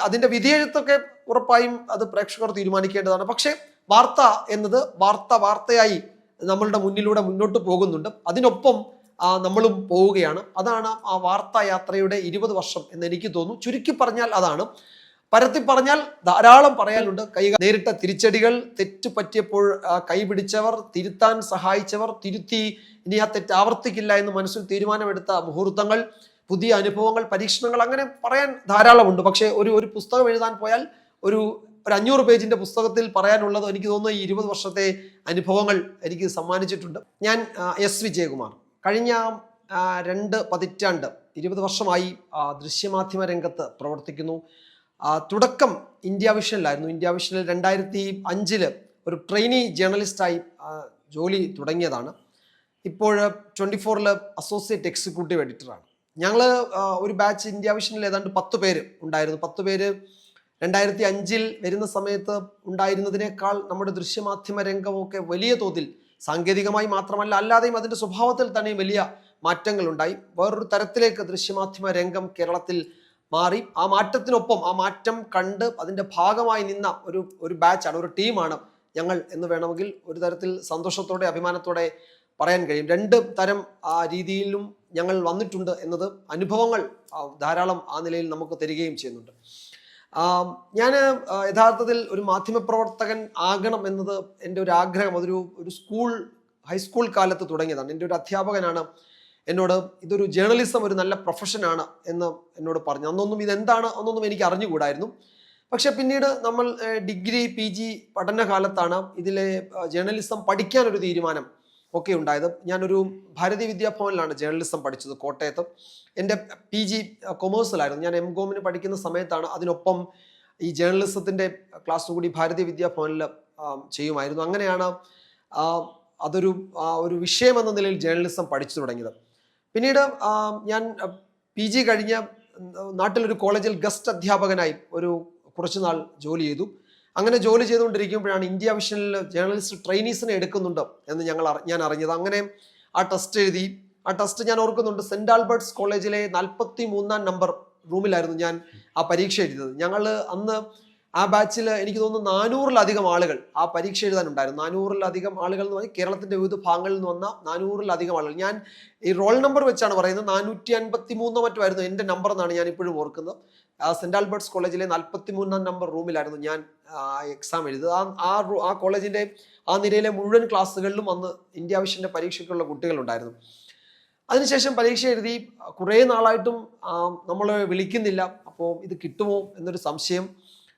അതിന്റെ വിധിയെഴുത്തൊക്കെ ഉറപ്പായും അത് പ്രേക്ഷകർ തീരുമാനിക്കേണ്ടതാണ്. പക്ഷേ വാർത്ത എന്നത് വാർത്ത വാർത്തയായി നമ്മളുടെ മുന്നിലൂടെ മുന്നോട്ട് പോകുന്നുണ്ട്. അതിനൊപ്പം നമ്മളും പോവുകയാണ്. അതാണ് ആ വാർത്താ യാത്രയുടെ ഇരുപത് വർഷം എന്ന് എനിക്ക് തോന്നുന്നു. ചുരുക്കി പറഞ്ഞാൽ അതാണ്. പരത്തി പറഞ്ഞാൽ ധാരാളം പറയാനുണ്ട്. കൈ നേരിട്ട തിരിച്ചടികൾ തെറ്റ് പറ്റിയപ്പോൾ കൈപിടിച്ചവർ തിരുത്താൻ സഹായിച്ചവർ തിരുത്തി ഇനി ആ തെറ്റ് ആവർത്തിക്കില്ല എന്ന് മനസ്സിൽ തീരുമാനമെടുത്ത മുഹൂർത്തങ്ങൾ പുതിയ അനുഭവങ്ങൾ പരീക്ഷണങ്ങൾ അങ്ങനെ പറയാൻ ധാരാളമുണ്ട്. പക്ഷേ ഒരു ഒരു പുസ്തകം എഴുതാൻ പോയാൽ ഒരു ഒരു അഞ്ഞൂറ് പേജിന്റെ പുസ്തകത്തിൽ പറയാനുള്ളത് എനിക്ക് തോന്നുന്നു ഈ ഇരുപത് വർഷത്തെ അനുഭവങ്ങൾ എനിക്ക് സമ്മാനിച്ചിട്ടുണ്ട്. ഞാൻ എസ് വിജയകുമാർ. കഴിഞ്ഞ രണ്ട് പതിറ്റാണ്ട് ഇരുപത് വർഷമായി ദൃശ്യമാധ്യമ രംഗത്ത് പ്രവർത്തിക്കുന്നു. തുടക്കം ഇന്ത്യ വിഷനിലായിരുന്നു. ഇന്ത്യ വിഷനിൽ രണ്ടായിരത്തി അഞ്ചിൽ ഒരു ട്രെയിനി ജേർണലിസ്റ്റായി ജോലി തുടങ്ങിയതാണ്. ഇപ്പോൾ ട്വന്റി ഫോറിൽ അസോസിയേറ്റ് എക്സിക്യൂട്ടീവ് എഡിറ്ററാണ്. ഞങ്ങൾ ഒരു ബാച്ച് ഇന്ത്യ വിഷനിൽ ഏതാണ്ട് പത്ത് പേര് ഉണ്ടായിരുന്നു. പത്ത് പേര് രണ്ടായിരത്തി അഞ്ചിൽ വരുന്ന സമയത്ത് ഉണ്ടായിരുന്നതിനേക്കാൾ നമ്മുടെ ദൃശ്യമാധ്യമ രംഗമൊക്കെ വലിയ തോതിൽ സാങ്കേതികമായി മാത്രമല്ല അല്ലാതെയും അതിന്റെ സ്വഭാവത്തിൽ തന്നെ വലിയ മാറ്റങ്ങൾ ഉണ്ടായി വേറൊരു തരത്തിലേക്ക് ദൃശ്യമാധ്യമ രംഗം കേരളത്തിൽ മാറി. ആ മാറ്റത്തിനൊപ്പം ആ മാറ്റം കണ്ട് അതിന്റെ ഭാഗമായി നിന്ന ഒരു ഒരു ബാച്ചാണ് ഒരു ടീമാണ് ഞങ്ങൾ എന്ന് വേണമെങ്കിൽ ഒരു തരത്തിൽ സന്തോഷത്തോടെ അഭിമാനത്തോടെ പറയാൻ കഴിയും. രണ്ട് തരം ആ രീതിയിലും ഞങ്ങൾ വന്നിട്ടുണ്ട് എന്നത് അനുഭവങ്ങൾ ധാരാളം ആ നിലയിൽ നമുക്ക് തരികയും ചെയ്യുന്നുണ്ട്. ഞാൻ യഥാർത്ഥത്തിൽ ഒരു മാധ്യമപ്രവർത്തകൻ ആകണം എന്നത് എന്റെ ഒരു ആഗ്രഹം. അതൊരു ഒരു സ്കൂൾ ഹൈസ്കൂൾ കാലത്ത് തുടങ്ങിയതാണ്. എന്റെ ഒരു അധ്യാപകനാണ് എന്നോട് ഇതൊരു ജേർണലിസം ഒരു നല്ല പ്രൊഫഷനാണ് എന്ന് എന്നോട് പറഞ്ഞു. അന്നൊന്നും ഇതെന്താണ് അന്നൊന്നും എനിക്ക് അറിഞ്ഞുകൂടായിരുന്നു. പക്ഷെ പിന്നീട് നമ്മൾ ഡിഗ്രി പി ജി പഠനകാലത്താണ് ഇതിലെ ജേർണലിസം പഠിക്കാനൊരു തീരുമാനം ഒക്കെ ഉണ്ടായത്. ഞാനൊരു ഭാരതീയ വിദ്യാഭവനിലാണ് ജേർണലിസം പഠിച്ചത് കോട്ടയത്ത്. എന്റെ പി ജി കൊമേഴ്സിലായിരുന്നു ഞാൻ എം കോമിന് പഠിക്കുന്ന സമയത്താണ് അതിനൊപ്പം ഈ ജേർണലിസത്തിന്റെ ക്ലാസ് കൂടി ഭാരതീയ വിദ്യാഭവനിൽ ചെയ്യുമായിരുന്നു. അങ്ങനെയാണ് അതൊരു ഒരു വിഷയമെന്ന നിലയിൽ ജേർണലിസം പഠിച്ചു തുടങ്ങിയത്. പിന്നീട് ഞാൻ പി ജി കഴിഞ്ഞ നാട്ടിലൊരു കോളേജിൽ ഗസ്റ്റ് അധ്യാപകനായി ഒരു കുറച്ചുനാൾ ജോലി ചെയ്തു. അങ്ങനെ ജോലി ചെയ്തുകൊണ്ടിരിക്കുമ്പോഴാണ് ഇന്ത്യ വിഷനിൽ ജേർണലിസ്റ്റ് ട്രെയിനീസിനെ എടുക്കുന്നുണ്ട് എന്ന് ഞങ്ങൾ ഞാൻ അറിഞ്ഞത്. അങ്ങനെ ആ ടെസ്റ്റ് എഴുതി. ആ ടെസ്റ്റ് ഞാൻ ഓർക്കുന്നുണ്ട്. സെന്റ് ആൽബർട്ട്സ് കോളേജിലെ നാൽപ്പത്തി മൂന്നാം നമ്പർ റൂമിലായിരുന്നു ഞാൻ ആ പരീക്ഷ എഴുതിയത്. ഞങ്ങൾ അന്ന് ആ ബാച്ചിൽ എനിക്ക് തോന്നുന്നു നാനൂറിലധികം ആളുകൾ ആ പരീക്ഷ എഴുതാനുണ്ടായിരുന്നു. നാനൂറിലധികം ആളുകൾ എന്ന് പറഞ്ഞാൽ കേരളത്തിന്റെ വിവിധ ഭാഗങ്ങളിൽ നിന്ന് വന്ന നാനൂറിലധികം ആളുകൾ. ഞാൻ ഈ റോൾ നമ്പർ വെച്ചാണ് പറയുന്നത്. നാനൂറ്റി അൻപത്തി മൂന്നോ മറ്റോ ആയിരുന്നു എന്റെ നമ്പർ എന്നാണ് ഞാൻ ഇപ്പോഴും ഓർക്കുന്നത്. സെന്റ് ആൽബർട്ട്സ് കോളേജിലെ നാൽപ്പത്തി മൂന്നാം നമ്പർ റൂമിലായിരുന്നു ഞാൻ എക്സാം എഴുതുന്നത് ആ ആ ആ കോളേജിന്റെ ആ നിരയിലെ മുഴുവൻ ക്ലാസ്സുകളിലും അന്ന് ഇന്ത്യ വിഷന്റെ പരീക്ഷയ്ക്കുള്ള കുട്ടികളുണ്ടായിരുന്നു അതിനുശേഷം പരീക്ഷ എഴുതി കുറേ നാളായിട്ടും നമ്മൾ വിളിക്കുന്നില്ല. അപ്പോൾ ഇത് കിട്ടുമോ എന്നൊരു സംശയം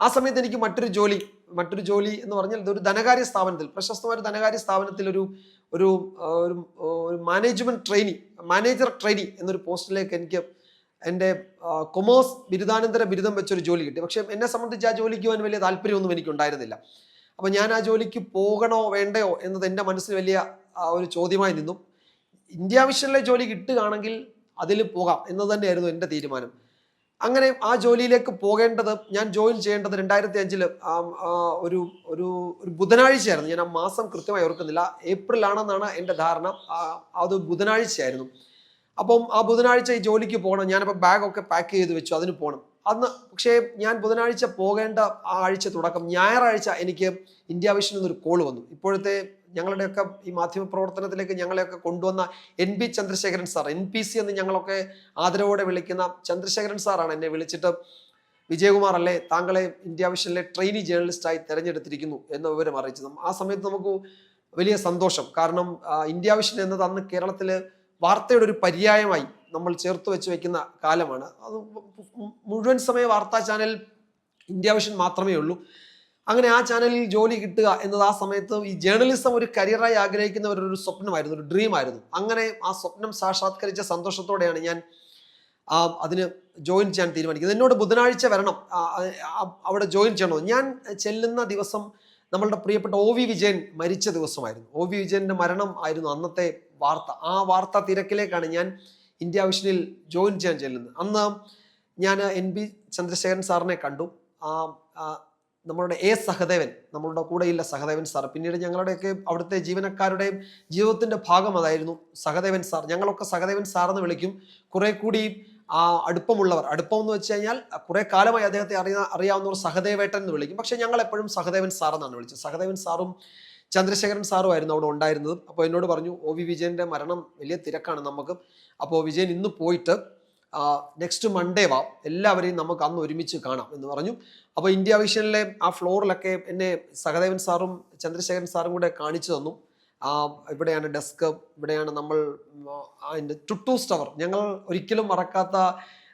ആ സമയത്ത് എനിക്ക് മറ്റൊരു ജോലി മറ്റൊരു ജോലി എന്ന് പറഞ്ഞാൽ ഇതൊരു ധനകാര്യ സ്ഥാപനത്തിൽ പ്രശസ്തമായ ഒരു ധനകാര്യ സ്ഥാപനത്തിൽ ഒരു ഒരു ഒരു മാനേജ്മെന്റ് ട്രെയിനി മാനേജർ ട്രെയിനി എന്നൊരു പോസ്റ്റിലേക്ക് എനിക്ക് എന്റെ കൊമേഴ്സ് ബിരുദാനന്തര ബിരുദം വെച്ചൊരു ജോലി കിട്ടി. പക്ഷേ എന്നെ സംബന്ധിച്ച് ആ ജോലിക്ക് പോകാൻ വലിയ താല്പര്യമൊന്നും എനിക്ക് ഉണ്ടായിരുന്നില്ല അപ്പോൾ ഞാൻ ആ ജോലിക്ക് പോകണോ വേണ്ടയോ എന്നത് എന്റെ മനസ്സിൽ വലിയ ഒരു ചോദ്യമായി നിന്നു. ഇന്ത്യ വിഷനിലെ ജോലി കിട്ടുകയാണെങ്കിൽ അതിൽ പോകാം എന്നത് തന്നെയായിരുന്നു എന്റെ തീരുമാനം. അങ്ങനെ ആ ജോലിയിലേക്ക് പോകേണ്ടത് ഞാൻ ജോയിൻ ചെയ്യേണ്ടത് രണ്ടായിരത്തി അഞ്ചിൽ ഒരു ഒരു ഒരു ബുധനാഴ്ചയായിരുന്നു. ഞാൻ ആ മാസം കൃത്യമായി ഓർക്കുന്നില്ല. ഏപ്രിൽ ആണെന്നാണ് എന്റെ ധാരണ. അത് ബുധനാഴ്ചയായിരുന്നു. അപ്പം ആ ബുധനാഴ്ച ഈ ജോലിക്ക് പോകണം. ഞാനപ്പോൾ ബാഗൊക്കെ പാക്ക് ചെയ്ത് വെച്ചു അതിന് പോകണം അന്ന് പക്ഷേ ഞാൻ ബുധനാഴ്ച പോകേണ്ട ആ ആഴ്ച തുടക്കം ഞായറാഴ്ച എനിക്ക് ഇന്ത്യ വിഷനിൽ നിന്നൊരു കോൾ വന്നു. ഇപ്പോഴത്തെ ഞങ്ങളുടെയൊക്കെ ഈ മാധ്യമ പ്രവർത്തനത്തിലേക്ക് ഞങ്ങളെയൊക്കെ കൊണ്ടുവന്ന N P Chandrasekharan sir N P C എന്ന് ഞങ്ങളൊക്കെ ആദരവോടെ വിളിക്കുന്ന ചന്ദ്രശേഖരൻ സാറാണ് എന്നെ വിളിച്ചിട്ട് വിജയകുമാർ അല്ലേ താങ്കളെ ഇന്ത്യ വിഷനിലെ ട്രെയിനി ജേർണലിസ്റ്റായി തിരഞ്ഞെടുത്തിരിക്കുന്നു എന്ന വിവരം അറിയിച്ചത്. ആ സമയത്ത് നമുക്ക് വലിയ സന്തോഷം. കാരണം ഇന്ത്യ വിഷൻ എന്നത് അന്ന് കേരളത്തിൽ വാർത്തയുടെ ഒരു പര്യായമായി നമ്മൾ ചേർത്ത് വെച്ച് വെക്കുന്ന കാലമാണ്. അത് മുഴുവൻ സമയ വാർത്താ ചാനൽ ഇന്ത്യ വിഷൻ മാത്രമേ ഉള്ളൂ. അങ്ങനെ ആ ചാനലിൽ ജോലി കിട്ടുക എന്നത് ആ സമയത്ത് ഈ ജേർണലിസം ഒരു കരിയറായി ആഗ്രഹിക്കുന്നവർ ഒരു സ്വപ്നമായിരുന്നു ഒരു ഡ്രീം ആയിരുന്നു. അങ്ങനെ ആ സ്വപ്നം സാക്ഷാത്കരിച്ച സന്തോഷത്തോടെയാണ് ഞാൻ അതിന് ജോയിൻ ചെയ്യാൻ തീരുമാനിക്കുന്നത്. എന്നോട് ബുധനാഴ്ച വരണം. അവിടെ ജോയിൻ ചെയ്യണോ? ഞാൻ ചെല്ലുന്ന ദിവസം നമ്മളുടെ പ്രിയപ്പെട്ട ഒ വി വിജയൻ മരിച്ച ദിവസമായിരുന്നു. ഒ വി വിജയന്റെ മരണം ആയിരുന്നു അന്നത്തെ വാർത്ത. ആ വാർത്ത തിരക്കിലേക്കാണ് ഞാൻ ഇന്ത്യ വിഷനിൽ ജോയിൻ ചെയ്യാൻ ചെല്ലുന്നത്. അന്ന് ഞാൻ എൻ ബി ചന്ദ്രശേഖരൻ സാറിനെ കണ്ടു. നമ്മളുടെ എ സഹദേവൻ നമ്മളുടെ കൂടെയുള്ള സഹദേവൻ സാർ. പിന്നീട് ഞങ്ങളുടെയൊക്കെ അവിടുത്തെ ജീവനക്കാരുടെയും ജീവിതത്തിന്റെ ഭാഗം അതായിരുന്നു സഹദേവൻ സാർ. ഞങ്ങളൊക്കെ സഹദേവൻ സാർ എന്ന് വിളിക്കും. കുറെ കൂടി ആ അടുപ്പമുള്ളവർ. അടുപ്പം എന്ന് വെച്ച് കഴിഞ്ഞാൽ കുറെ കാലമായി അദ്ദേഹത്തെ അറിയാ അറിയാവുന്നവർ സഹദേവേട്ടൻ എന്ന് വിളിക്കും. പക്ഷെ ഞങ്ങൾ എപ്പോഴും സഹദേവൻ സാർ എന്നാണ് വിളിച്ചത്. സഹദേവൻ സാറും ചന്ദ്രശേഖരൻ സാറും ആയിരുന്നു അവിടെ ഉണ്ടായിരുന്നത്. അപ്പോൾ എന്നോട് പറഞ്ഞു ഒ വി. വിജയന്റെ മരണം വലിയ തിരക്കാണ് നമുക്ക്. അപ്പോൾ വിജയൻ ഇന്ന് പോയിട്ട് നെക്സ്റ്റ് മൺഡേ വാ. എല്ലാവരെയും നമുക്ക് അന്ന് ഒരുമിച്ച് കാണാം എന്ന് പറഞ്ഞു. അപ്പോൾ ഇന്ത്യ വിഷനിലെ ആ ഫ്ലോറിലൊക്കെ എന്നെ സഹദേവൻ സാറും ചന്ദ്രശേഖരൻ സാറും കൂടെ കാണിച്ചു തന്നു. ഇവിടെയാണ് ഡെസ്ക് ഇവിടെയാണ് നമ്മൾ അതിന്റെ ടുട്ടൂസ് ടവർ ഞങ്ങൾ ഒരിക്കലും മറക്കാത്ത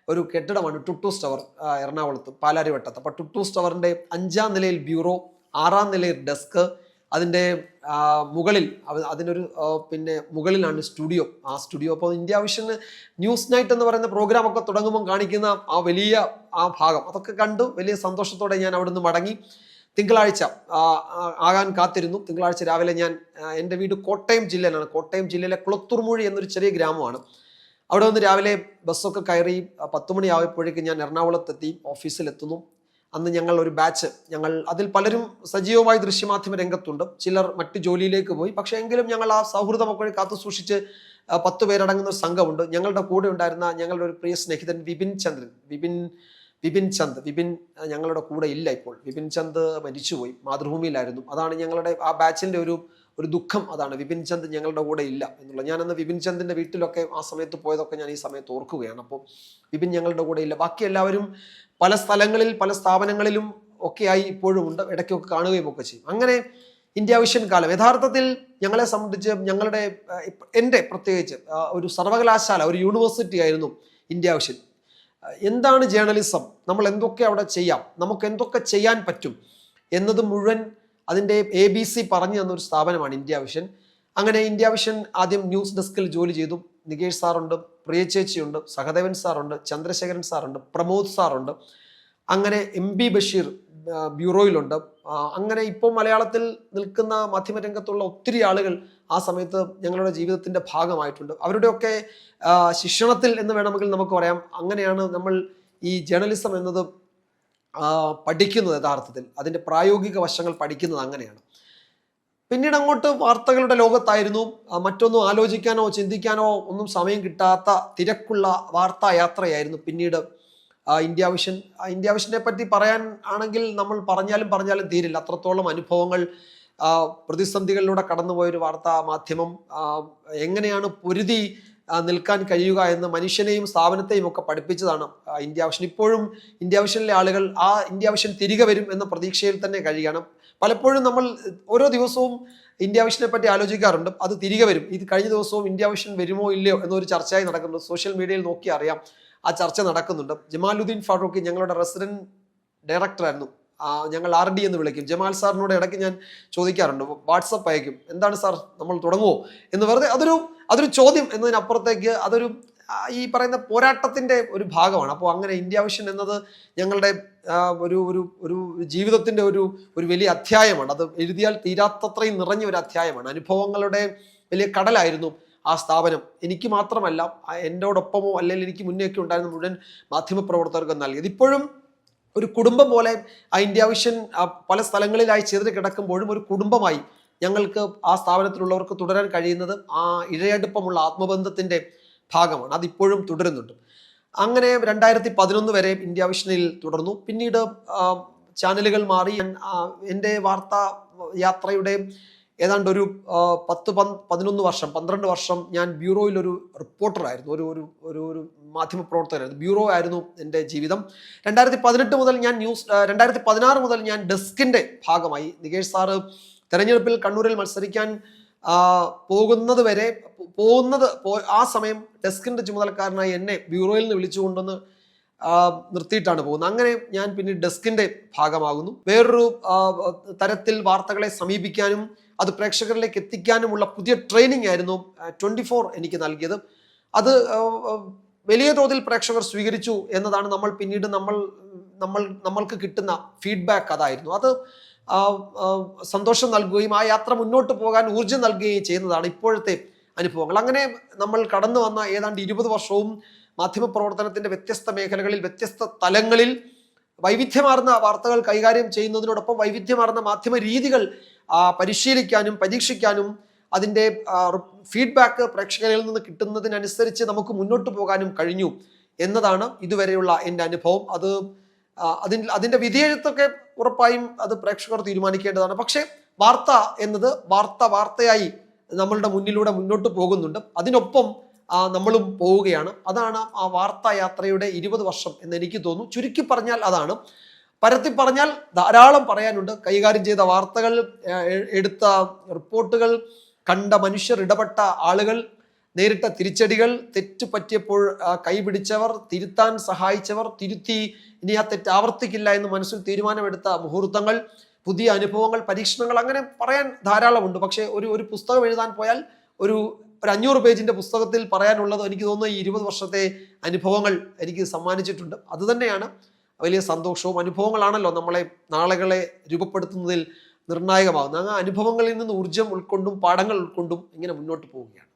ഒരു കെട്ടിടമാണ് ടുട്ടൂസ് ടവർ എറണാകുളത്ത് പാലാരിവട്ടത്ത്. അപ്പോൾ ടുട്ടൂസ് ടവറിന്റെ അഞ്ചാം നിലയിൽ ബ്യൂറോ ആറാം നിലയിൽ ഡെസ്ക് അതിന്റെ മുകളിൽ അതിനൊരു പിന്നെ മുകളിലാണ് സ്റ്റുഡിയോ. ആ സ്റ്റുഡിയോ അപ്പോൾ ഇന്ത്യ വിഷന് ന്യൂസ് നൈറ്റ് എന്ന് പറയുന്ന പ്രോഗ്രാം ഒക്കെ തുടങ്ങുമ്പോൾ കാണിക്കുന്ന ആ വലിയ ആ ഭാഗം. അതൊക്കെ കണ്ടു. വലിയ സന്തോഷത്തോടെ ഞാൻ അവിടുന്ന് മടങ്ങി. തിങ്കളാഴ്ച ആകാൻ കാത്തിരുന്നു. തിങ്കളാഴ്ച രാവിലെ ഞാൻ എന്റെ വീട് കോട്ടയം ജില്ലയിലാണ്. കോട്ടയം ജില്ലയിലെ കുളത്തൂർമൂഴി എന്നൊരു ചെറിയ ഗ്രാമമാണ്. അവിടെ വന്ന് രാവിലെ ബസ്സൊക്കെ കയറി പത്ത് മണിയായപ്പോഴേക്കും ഞാൻ എറണാകുളത്തെത്തി ഓഫീസിലെത്തുന്നു. അന്ന് ഞങ്ങൾ ഒരു ബാച്ച് ഞങ്ങൾ അതിൽ പലരും സജീവമായി ദൃശ്യമാധ്യമ രംഗത്തുണ്ട്. ചിലർ മറ്റ് ജോലിയിലേക്ക് പോയി. പക്ഷേ എങ്കിലും ഞങ്ങൾ ആ സൗഹൃദമൊക്കെ കാത്തു സൂക്ഷിച്ച് പത്ത് പേരടങ്ങുന്ന ഒരു സംഘമുണ്ട്. ഞങ്ങളുടെ കൂടെ ഉണ്ടായിരുന്ന ഞങ്ങളുടെ ഒരു പ്രിയ സ്നേഹിതൻ വിപിൻ ചന്ദ്രൻ. വിപിൻ വിപിൻ ചന്ദ് വിപിൻ ഞങ്ങളുടെ കൂടെ ഇല്ല ഇപ്പോൾ. വിപിൻ ചന്ദ് മരിച്ചുപോയി. മാതൃഭൂമിയിലായിരുന്നു. അതാണ് ഞങ്ങളുടെ ആ ബാച്ചിന്റെ ഒരു ഒരു ദുഃഖം അതാണ്. വിപിൻ ചന്ദ് ഞങ്ങളുടെ കൂടെ ഇല്ല എന്നുള്ളത്. ഞാനന്ന് വിപിൻ ചന്ദിന്റെ വീട്ടിലൊക്കെ ആ സമയത്ത് പോയതൊക്കെ ഞാൻ ഈ സമയത്ത് ഓർക്കുകയാണ്. അപ്പോൾ വിപിൻ ഞങ്ങളുടെ കൂടെ ഇല്ല. ബാക്കി എല്ലാവരും പല സ്ഥലങ്ങളിൽ പല സ്ഥാപനങ്ങളിലും ഒക്കെയായി ഇപ്പോഴും ഉണ്ട്. ഇടയ്ക്കൊക്കെ കാണുകയും ഒക്കെ ചെയ്യും. അങ്ങനെ ഇന്ത്യ വിഷൻ കാലം. യഥാർത്ഥത്തിൽ ഞങ്ങളെ സംബന്ധിച്ച് ഞങ്ങളുടെ എന്റെ പ്രത്യേകിച്ച് ഒരു സർവകലാശാല ഒരു യൂണിവേഴ്സിറ്റി ആയിരുന്നു ഇന്ത്യ വിഷൻ. എന്താണ് ജേർണലിസം? നമ്മൾ എന്തൊക്കെ അവിടെ ചെയ്യാം? നമുക്ക് എന്തൊക്കെ ചെയ്യാൻ പറ്റും? എന്നത് മുഴുവൻ അതിന്റെ എ ബി സി പറഞ്ഞു തന്ന ഒരു സ്ഥാപനമാണ് ഇന്ത്യ വിഷൻ. അങ്ങനെ ഇന്ത്യ വിഷൻ ആദ്യം ന്യൂസ് ഡെസ്കിൽ ജോലി ചെയ്തു. നികേഷ് സാറുണ്ട് പ്രിയ ചേച്ചിയുണ്ട് സഹദേവൻ സാറുണ്ട് ചന്ദ്രശേഖരൻ സാറുണ്ട് പ്രമോദ് സാറുണ്ട്. അങ്ങനെ എം ബി ബഷീർ ബ്യൂറോയിലുണ്ട്. അങ്ങനെ ഇപ്പോൾ മലയാളത്തിൽ നിൽക്കുന്ന മാധ്യമരംഗത്തുള്ള ഒത്തിരി ആളുകൾ ആ സമയത്ത് ഞങ്ങളുടെ ജീവിതത്തിന്റെ ഭാഗമായിട്ടുണ്ട്. അവരുടെയൊക്കെ ശിക്ഷണത്തിൽ എന്ന് വേണമെങ്കിൽ നമുക്ക് പറയാം. അങ്ങനെയാണ് നമ്മൾ ഈ ജേർണലിസം എന്നത് പഠിക്കുന്നത് യഥാർത്ഥത്തിൽ. അതിന്റെ പ്രായോഗിക വശങ്ങൾ പഠിക്കുന്നത് അങ്ങനെയാണ്. പിന്നീട് അങ്ങോട്ട് വാർത്തകളുടെ ലോകത്തായിരുന്നു. മറ്റൊന്നും ആലോചിക്കാനോ ചിന്തിക്കാനോ ഒന്നും സമയം കിട്ടാത്ത തിരക്കുള്ള വാർത്താ യാത്രയായിരുന്നു പിന്നീട് ഇന്ത്യ വിഷൻ. ഇന്ത്യ വിഷനെ പറ്റി പറയാൻ ആണെങ്കിൽ നമ്മൾ പറഞ്ഞാലും പറഞ്ഞാലും തീരില്ല. അത്രത്തോളം അനുഭവങ്ങൾ പ്രതിസന്ധികളിലൂടെ കടന്നുപോയൊരു വാർത്താ മാധ്യമം എങ്ങനെയാണ് പൊരുതി നിൽക്കാൻ കഴിയുക എന്ന് മനുഷ്യനെയും സ്ഥാപനത്തെയും ഒക്കെ പഠിപ്പിച്ചതാണ് ഇന്ത്യ വിഷൻ ഇപ്പോഴും ഇന്ത്യ വിഷനിലെ ആളുകൾ ആ ഇന്ത്യ വിഷൻ തിരികെ വരും എന്ന പ്രതീക്ഷയിൽ തന്നെ കഴിയണം പലപ്പോഴും നമ്മൾ ഓരോ ദിവസവും ഇന്ത്യ വിഷനെ പറ്റി ആലോചിക്കാറുണ്ട് അത് തിരികെ വരും. ഇത് കഴിഞ്ഞ ദിവസവും ഇന്ത്യ വിഷൻ വരുമോ ഇല്ലയോ എന്നൊരു ചർച്ചയായി നടക്കുന്നുണ്ട്. സോഷ്യൽ മീഡിയയിൽ നോക്കി അറിയാം ആ ചർച്ച നടക്കുന്നുണ്ട്. ജമാലുദ്ദീൻ ഫാറൂഖി ഞങ്ങളുടെ റെസിഡന്റ് ഡയറക്ടറായിരുന്നു. ഞങ്ങൾ ആർ ഡി എന്ന് വിളിക്കും. ജമാൽ സാറിനോട് ഇടയ്ക്ക് ഞാൻ ചോദിക്കാറുണ്ട് വാട്സപ്പ് അയക്കും എന്താണ് സാർ നമ്മൾ തുടങ്ങുമോ എന്ന് വെറുതെ അതൊരു അതൊരു ചോദ്യം എന്നതിനപ്പുറത്തേക്ക് അതൊരു ഈ പറയുന്ന പോരാട്ടത്തിന്റെ ഒരു ഭാഗമാണ്. അപ്പോൾ അങ്ങനെ ഇന്ത്യ വിഷൻ എന്നത് ഞങ്ങളുടെ ഒരു ഒരു ഒരു ജീവിതത്തിന്റെ ഒരു ഒരു വലിയ അധ്യായമാണ്. അത് എഴുതിയാൽ തീരാത്തത്രയും നിറഞ്ഞ ഒരു അധ്യായമാണ്. അനുഭവങ്ങളുടെ വലിയ കടലായിരുന്നു ആ സ്ഥാപനം. എനിക്ക് മാത്രമല്ല എന്നോടൊപ്പമോ അല്ലെങ്കിൽ എനിക്ക് മുന്നേയൊക്കെ ഉണ്ടായിരുന്ന മുഴുവൻ മാധ്യമപ്രവർത്തകർക്കും നൽകിയത്. ഇപ്പോഴും ഒരു കുടുംബം പോലെ ഇന്ത്യ വിഷൻ പല സ്ഥലങ്ങളിലായി ചെറിയ കിടക്കുമ്പോഴും ഒരു കുടുംബമായി ഞങ്ങൾക്ക് ആ സ്ഥാപനത്തിലുള്ളവർക്ക് തുടരാൻ കഴിയുന്നത് ആ ഇഴയടുപ്പമുള്ള ആത്മബന്ധത്തിന്റെ ഭാഗമാണ്. അതിപ്പോഴും തുടരുന്നുണ്ട്. അങ്ങനെ രണ്ടായിരത്തി പതിനൊന്ന് വരെ ഇന്ത്യ വിഷനിൽ തുടർന്നു. പിന്നീട് ചാനലുകൾ മാറി. എന്റെ വാർത്താ യാത്രയുടെ ഏതാണ്ട് ഒരു പത്ത് പതിനൊന്ന് വർഷം പന്ത്രണ്ട് വർഷം ഞാൻ ബ്യൂറോയിൽ ഒരു റിപ്പോർട്ടറായിരുന്നു. ഒരു ഒരു ഒരു ഒരു മാധ്യമപ്രവർത്തകരായിരുന്നു ബ്യൂറോ ആയിരുന്നു എന്റെ ജീവിതം. രണ്ടായിരത്തി പതിനെട്ട് മുതൽ ഞാൻ ന്യൂസ് രണ്ടായിരത്തി പതിനാറ് മുതൽ ഞാൻ ഡെസ്കിന്റെ ഭാഗമായി നികേഷ് സാറ് തെരഞ്ഞെടുപ്പിൽ കണ്ണൂരിൽ മത്സരിക്കാൻ പോകുന്നത് വരെ പോകുന്നത് ആ സമയം ഡെസ്കിന്റെ ചുമതലക്കാരനായി എന്നെ ബ്യൂറോയിൽ നിന്ന് വിളിച്ചുകൊണ്ടുവന്ന് നിർത്തിയിട്ടാണ് പോകുന്നത്. അങ്ങനെ ഞാൻ പിന്നെ ഡെസ്കിന്റെ ഭാഗമാകുന്നു. വേറൊരു തരത്തിൽ വാർത്തകളെ സമീപിക്കാനും അത് പ്രേക്ഷകരിലേക്ക് എത്തിക്കാനുമുള്ള പുതിയ ട്രെയിനിങ് ആയിരുന്നു ട്വന്റി ഫോർ എനിക്ക് നൽകിയത്. അത് വലിയ തോതിൽ പ്രേക്ഷകർ സ്വീകരിച്ചു എന്നതാണ് നമ്മൾ പിന്നീട് നമ്മൾ നമ്മൾ നമ്മൾക്ക് കിട്ടുന്ന ഫീഡ്ബാക്ക് അതായിരുന്നു. അത് സന്തോഷം നൽകുകയും ആ യാത്ര മുന്നോട്ട് പോകാൻ ഊർജം നൽകുകയും ചെയ്യുന്നതാണ് ഇപ്പോഴത്തെ അനുഭവങ്ങൾ. അങ്ങനെ നമ്മൾ കടന്നു വന്ന ഏതാണ്ട് ഇരുപത് വർഷവും മാധ്യമപ്രവർത്തനത്തിന്റെ വ്യത്യസ്ത മേഖലകളിൽ വ്യത്യസ്ത തലങ്ങളിൽ വൈവിധ്യമാർന്ന വാർത്തകൾ കൈകാര്യം ചെയ്യുന്നതിനോടൊപ്പം വൈവിധ്യമാർന്ന മാധ്യമ രീതികൾ പരിശീലിക്കാനും പരീക്ഷിക്കാനും അതിന്റെ ഫീഡ്ബാക്ക് പ്രേക്ഷകരിൽ നിന്ന് കിട്ടുന്നതിനനുസരിച്ച് നമുക്ക് മുന്നോട്ട് പോകാനും കഴിഞ്ഞു എന്നതാണ് ഇതുവരെയുള്ള എന്റെ അനുഭവം. അത് ആ, അതിൽ അതിന്റെ വിധിയെഴുത്തൊക്കെ ഉറപ്പായും അത് പ്രേക്ഷകർ തീരുമാനിക്കേണ്ടതാണ്. പക്ഷേ വാർത്ത എന്നത് വാർത്ത വാർത്തയായി നമ്മളുടെ മുന്നിലൂടെ മുന്നോട്ട് പോകുന്നുണ്ട്. അതിനൊപ്പം നമ്മളും പോവുകയാണ്. അതാണ് ആ വാർത്താ യാത്രയുടെ ഇരുപത് വർഷം എന്ന് എനിക്ക് തോന്നുന്നു. ചുരുക്കി പറഞ്ഞാൽ അതാണ്. പരത്തി പറഞ്ഞാൽ ധാരാളം പറയാനുണ്ട്. കൈകാര്യം ചെയ്ത വാർത്തകൾ എടുത്ത റിപ്പോർട്ടുകൾ കണ്ട മനുഷ്യർ ഇടപെട്ട ആളുകൾ നേരിട്ട തിരിച്ചടികൾ തെറ്റ് പറ്റിയപ്പോൾ കൈപിടിച്ചവർ തിരുത്താൻ സഹായിച്ചവർ തിരുത്തി ഇനി ആ തെറ്റ് ആവർത്തിക്കില്ല എന്ന് മനസ്സിൽ തീരുമാനമെടുത്ത മുഹൂർത്തങ്ങൾ പുതിയ അനുഭവങ്ങൾ പരീക്ഷണങ്ങൾ അങ്ങനെ പറയാൻ ധാരാളമുണ്ട്. പക്ഷേ ഒരു ഒരു പുസ്തകം എഴുതാൻ പോയാൽ ഒരു ഒരു അഞ്ഞൂറ് പേജിന്റെ പുസ്തകത്തിൽ പറയാനുള്ളത് എനിക്ക് തോന്നുന്നു ഈ ഇരുപത് വർഷത്തെ അനുഭവങ്ങൾ എനിക്ക് സമ്മാനിച്ചിട്ടുണ്ട്. അതുതന്നെയാണ് വലിയ സന്തോഷവും. അനുഭവങ്ങളാണല്ലോ നമ്മളെ നാളുകളെ രൂപപ്പെടുത്തുന്നതിൽ നിർണായകമാകുന്നത്. ആ അനുഭവങ്ങളിൽ നിന്ന് ഊർജം ഉൾക്കൊണ്ടും പാഠങ്ങൾ ഉൾക്കൊണ്ടും ഇങ്ങനെ മുന്നോട്ട് പോവുകയാണ്.